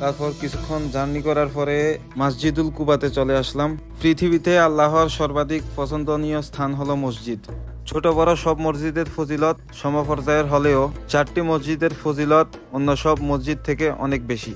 তারপর কিছুক্ষণ জার্নি করার পরে মসজিদুল কুবাতে চলে আসলাম। পৃথিবীতে আল্লাহর সর্বাধিক পছন্দনীয় স্থান হলো মসজিদ। ছোট বড় সব মসজিদের ফজিলত সমপর্যায়ের হলেও চারটি মসজিদের ফজিলত অন্য সব মসজিদ থেকে অনেক বেশি।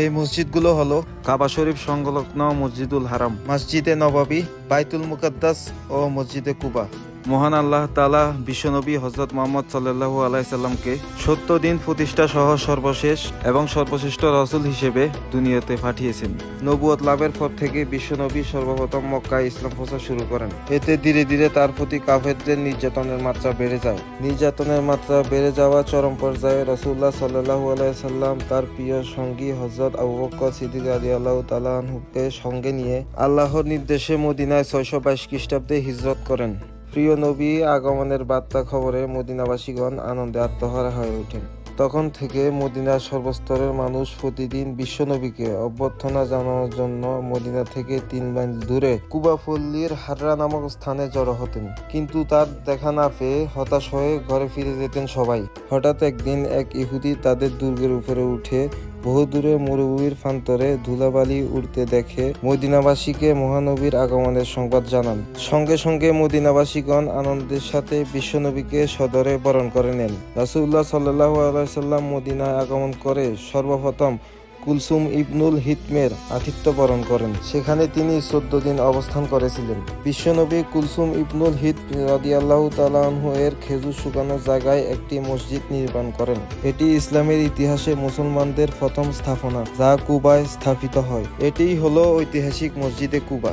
এই মসজিদগুলো হলো কাবা শরীফ সংলগ্ন মসজিদুল হারাম, মসজিদে নবাবী, বাইতুল মুকাদ্দাস ও মসজিদে কুবা। মহান আল্লাহ তালা বিশ্বনবী হজরত মোহাম্মদ সাল্লাহ আলাইসাল্লামকে সত্য দিন প্রতিষ্ঠা সহ সর্বশেষ এবং সর্বশ্রেষ্ঠ রসুল হিসেবে দুনিয়াতে পাঠিয়েছেন। নবুয়ত লাভের পর থেকে বিশ্বনবী সর্বপ্রথম মক্কায় ইসলাম প্রচার শুরু করেন। এতে ধীরে ধীরে তার প্রতি কাফেরদের নির্যাতনের মাত্রা বেড়ে যায়। নির্যাতনের মাত্রা বেড়ে যাওয়া চরম পর্যায়ে রসুল্লাহ সাল্লাহু আলাইসাল্লাম তার প্রিয় সঙ্গী হজরত আবু বক্কর সিদ্দিক আলী আল্লাহ তালাহুকে সঙ্গে নিয়ে আল্লাহর নির্দেশে মদিনায় ছয়শো বাইশ খ্রিস্টাব্দে হিজরত করেন। প্রিয় নবী আগমনের বার্তা খবরে মদিনাবাসীগণ আনন্দে আত্মহারা হয়ে ওঠেন। তখন থেকে মদিনার সর্বস্তরের মানুষ প্রতিদিন বিশ্বনবীকে অভ্যর্থনা জানানোর জন্য মদিনা থেকে তিন মাইল দূরে কুবাফল্লির হাররা নামক স্থানে জড়ো হতেন। কিন্তু তার দেখা না পেয়ে হতাশ হয়ে ঘরে ফিরে যেতেন সবাই। হঠাৎ একদিন এক ইহুদি তাদের দুর্গের উপরে উঠে বহু দূরে মরুভূমির প্রান্তরে ধুলাবালি উড়তে দেখে মদিনাবাসীকে মহানবীর আগমনের সংবাদ জানান। সঙ্গে সঙ্গে মদিনাবাসীগণ আনন্দের সাথে বিশ্বনবীকে সদরে বরণ করে নেন। রাসুল্লাহ সাল্লাহ আলাইসাল্লাম মদিনায় আগমন করে সর্বপ্রথম কুলসুম ইবনুল হিতমের আতিথ্য বরণ করেন। সেখানে তিনি চোদ্দ দিন অবস্থান করেছিলেন। বিশ্বনবী কুলসুম ইবনুল হিত রাদিয়াল্লাহু তালাহু এর খেজুর শুকানোর জায়গায় একটি মসজিদ নির্মাণ করেন। এটি ইসলামের ইতিহাসে মুসলমানদের প্রথম স্থাপনা, যা কুবায় স্থাপিত হয়। এটিই হলো ঐতিহাসিক মসজিদে কুবা।